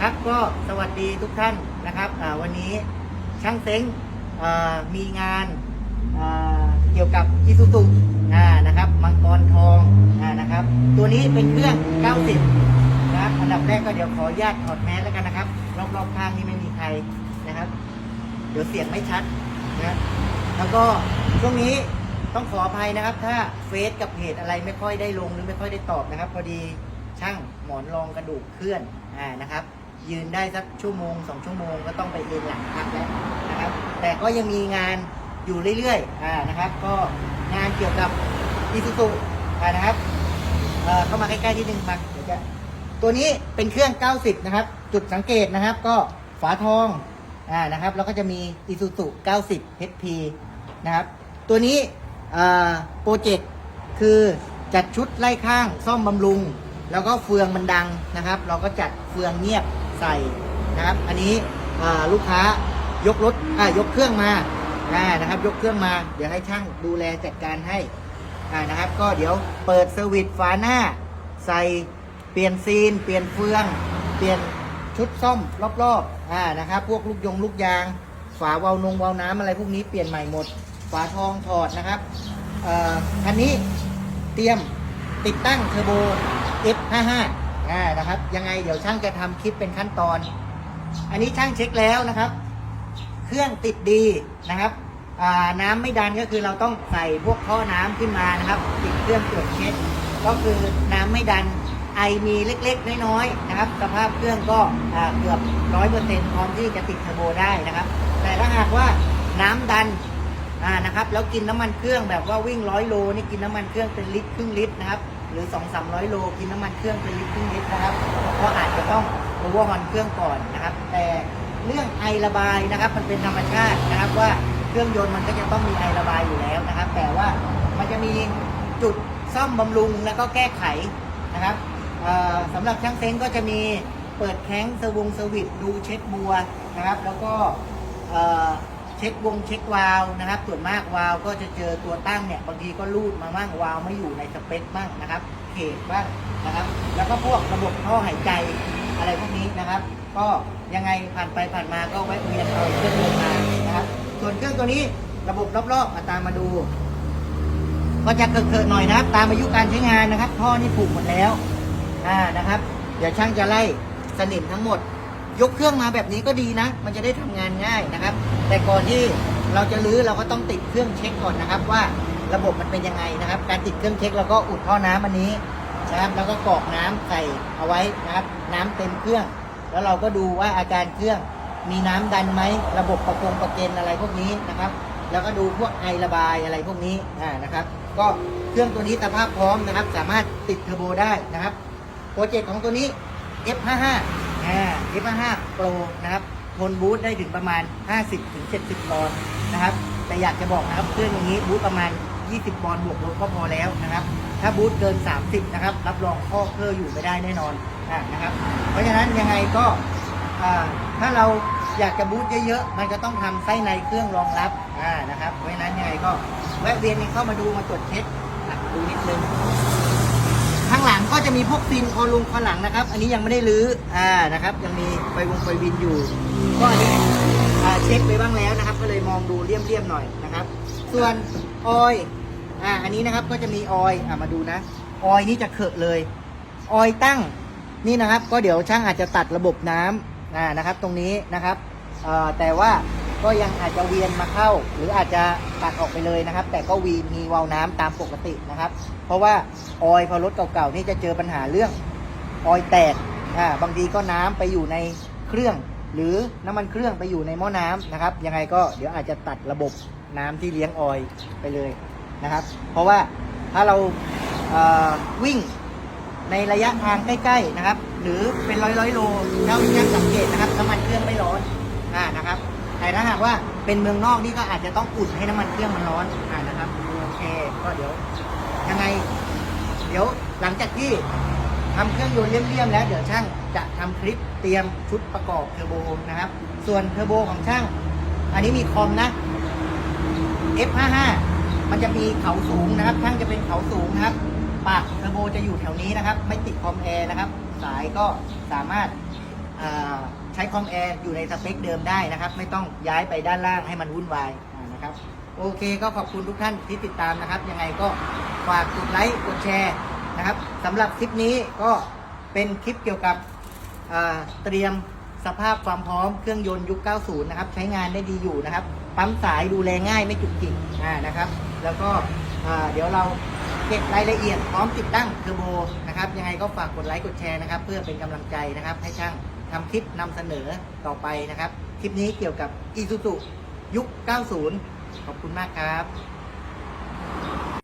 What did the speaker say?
ครับก็สวัสดีทุกท่านนะครับวันนี้ช่างเซ้งมีงานเกี่ยวกับอิซูซุนะครับมังกรทองนะครับ ตัวนี้เป็นเครื่อง 90 นะครับอันดับแรกก็เดี๋ยวขออนุญาตถอดแมสแล้วกันนะครับ รอบๆข้างนี่ไม่มีใครนะครับ เดี๋ยวเสียงไม่ชัดนะแล้วก็ช่วงนี้ต้องขออภัยนะครับ ถ้าเฟซกับเพจอะไรไม่ค่อยได้ลงหรือไม่ค่อยได้ตอบนะครับ พอดีช่างหมอนรองกระดูกเคลื่อนอ่านะครับ ยืนได้สักชั่วโมงสองชั่วโมงก็ต้องไปเอนหลังพักแล้วนะครับ แต่ก็ยังมีงานอยู่เรื่อยๆอ่านะครับ ก็งานเกี่ยวกับอิซูซุอ่านะครับเอ่อเข้ามาใกล้ๆที่หนึ่งมาเดี๋ยวจะตัวนี้เป็นเครื่อง 90 นะครับ จุดสังเกตนะครับ ก็ฝาทองอ่านะครับแล้วก็จะมีอิซูซุ90 HP นะครับ ตัวนี้โปรเจกต์คือจัดชุดไล่ข้างซ่อมบำรุง แล้วก็เฟืองมันดังนะครับ เราก็จัดเฟืองเงียบ ใส่นะครับ อันนี้ลูกค้ายกรถยกเครื่องมานะครับ ยกเครื่องมา เดี๋ยวให้ช่างดูแลจัดการให้นะครับ ก็เดี๋ยวเปิดเซอร์วิสฝาหน้า ใส่เปลี่ยนซีน เปลี่ยนเฟือง เปลี่ยนชุดซ่อมรอบๆอ่านะครับ พวกลูกยงลูกยาง ฝาวาล์วนงวาล์วน้ำอะไรพวกนี้เปลี่ยนใหม่หมด ฝาทองถอดนะครับคันนี้เตรียมติดตั้งเทอร์โบ F55 อ่านะครับ ยังไงเดี๋ยวช่างจะทำคลิปเป็นขั้นตอน อันนี้ช่างเช็คแล้วนะครับ เครื่องติดดีนะครับน้ำไม่ดันก็คือเราต้องใส่พวกท่อน้ำขึ้นมานะครับ ติดเครื่องตรวจเช็คก็คือน้ำไม่ดันไอมีเล็กๆ น้อยๆนะครับ สภาพเครื่องก็เกือบร้อยเปอร์เซ็นต์พร้อมที่จะติดเทอร์โบได้นะครับ แต่ถ้าหากว่าน้ำดันนะครับแล้วกินน้ำมันเครื่องแบบว่าวิ่งร้อยโลนี่กินน้ำมันเครื่องเป็นลิตรครึ่งลิตรนะครับ รือ 2 3 0 0 โลกินน้ำมันเครื่องเป็นลิตรครึ่งลิตรนะครับก็อาจจะต้องโอเวอร์ฮอนเครื่องก่อนนะครับ แต่เรื่องไอระบายนะครับ มันเป็นธรรมชาตินะครับว่าเครื่องยนต์มันก็จะต้องมีไอระบายอยู่แล้วนะครับ แต่ว่ามันจะมีจุดซ่อมบำรุงแล้วก็แก้ไขนะครับสำหรับช่างเซ้งก็จะมีเปิดแข้งเซอร์วงเซอร์วิสดูเช็คบัวนะครับ แล้วก็ เช็ควงเช็ควาล์วนะครับ ส่วนมากวาล์วก็จะเจอตัวตั้งเนี่ยบางทีก็รูดมาบ้างวาล์วไม่อยู่ในสเปคบ้างนะครับ เขตบ้างนะครับ แล้วก็พวกระบบท่อหายใจอะไรพวกนี้นะครับ ก็ยังไงผ่านไปผ่านมาก็แวะเวียนเอาเครื่องยนต์มานะครับ ส่วนเครื่องตัวนี้ระบบรอบๆมาตามมาดู ก็จะเกิดๆหน่อยนะครับ ตามอายุการใช้งานนะครับท่อนี่ผูกหมดแล้วอ่านะครับ เดี๋ยวช่างจะไล่สนิมทั้งหมด ยกเครื่องมาแบบนี้ก็ดีนะ มันจะได้ทำงานง่ายนะครับ แต่ก่อนที่เราจะรื้อเราก็ต้องติดเครื่องเช็คก่อนนะครับ ว่าระบบมันเป็นยังไงนะครับ การติดเครื่องเช็คเราก็อุดท่อน้ำอันนี้นะครับ แล้วก็กรอกน้ำใส่เอาไว้นะครับ น้ำเต็มเครื่อง แล้วเราก็ดูว่าอาการเครื่องมีน้ำดันไหมระบบประกงประเกนอะไรพวกนี้นะครับ แล้วก็ดูพวกไอระบายอะไรพวกนี้นะครับ ก็เครื่องตัวนี้สภาพพร้อมนะครับ สามารถติดเทอร์โบได้นะครับโปรเจกต์ของตัวนี้ F55 อ่า F55 Pro นะครับ ทนบูทได้ถึงประมาณ 50ถึง70ปอนด์นะครับ แต่อยากจะบอกนะครับ เครื่องอย่างนี้บูทประมาณ 20ปอนด์บวกลบก็พอแล้วนะครับ ถ้าบูทเกิน 30 นะครับ รับรองข้อเครื่ออยู่ไม่ได้แน่นอนอ่านะครับ เพราะฉะนั้นยังไงก็อ่าถ้าเราอยากจะบูทเยอะๆ มันก็ต้องทำไส้ในเครื่องรองรับอ่านะครับ เพราะฉะนั้นยังไงก็แวะเวียนเข้ามาดูมาตรวจเช็คดูนิดนึง ข้างหลังก็จะมีพวกฟินคอลุงคอหลังนะครับ อันนี้ยังไม่ได้รื้ออ่านะครับ ยังมีไฟวงไฟวินอยู่ ก็อันนี้เช็คไปบ้างแล้วนะครับ ก็เลยมองดูเลี่ยมๆหน่อยนะครับ ส่วนออยอ่าอันนี้นะครับก็จะมีออยอ่ามาดูนะออยนี่จะเขอะเลย ออยตั้งนี่นะครับ ก็เดี๋ยวช่างอาจจะตัดระบบน้ำอ่านะครับ ตรงนี้นะครับแต่ว่า ก็ยังอาจจะเวียนมาเข้า หรืออาจจะตัดออกไปเลยนะครับ แต่ก็วีมีวาล์วน้ำตามปกตินะครับ เพราะว่าออยพอรถเก่าๆนี่จะเจอปัญหาเรื่องออยแตกอ่าบางทีก็น้ำไปอยู่ในเครื่อง หรือน้ำมันเครื่องไปอยู่ในหม้อน้ำนะครับ ยังไงก็เดี๋ยวอาจจะตัดระบบน้ำที่เลี้ยงออยไปเลยนะครับ เพราะว่าถ้าเราเวิ่งในระยะทางใกล้ๆนะครับ หรือเป็นร้อยร้อยๆโลเรายังสังเกตนะครับน้ำมันเครื่องไม่ร้อนอ่านะครับ แต่ถ้าหากว่าเป็นเมืองนอกนี่ก็อาจจะต้องอุ่นให้น้ำมันเครื่องมันร้อนอ่านะครับโอเคก็เดี๋ยวยังไง เดี๋ยวหลังจากที่ทำเครื่องยนต์เลี่ยมๆแล้ว เดี๋ยวช่างจะทำคลิปเตรียมชุดประกอบเทอร์โบนะครับ ส่วนเทอร์โบของช่าง อันนี้มีคอมนะ F55 มันจะมีเขาสูงนะครับช่างจะเป็นเขาสูงนะครับ ปากเทอร์โบจะอยู่แถวนี้นะครับ ไม่ติดคอมแอร์นะครับ สายก็สามารถอ่า ช้คอมแอร์อยู่ในสเปคเดิมได้นะครับ ไม่ต้องย้ายไปด้านล่างให้มันวุ่นวายนะครับ โอเคก็ขอบคุณทุกท่านที่ติดตามนะครับ ยังไงก็ฝากกดไลค์กดแชร์นะครับสำหรับคลิปนี้ก็เป็นคลิปเกี่ยวกับเตรียมสภาพความพร้อมเครื่องยนต์ยุค 90 นะครับ ใช้งานได้ดีอยู่นะครับ ปั๊มสายดูแลง่ายไม่จุกจิกอ่านะครับ แล้วก็เดี๋ยวเราเก็บรายละเอียดพร้อมติดตั้งเทอร์โบนะครับ ยังไงก็ฝากกดไลค์กดแชร์นะครับ เพื่อเป็นกำลังใจนะครับให้ช่าง ทำคลิปนำเสนอต่อไปนะครับ คลิปนี้เกี่ยวกับ Isuzu ยุค 90 ขอบคุณมากครับ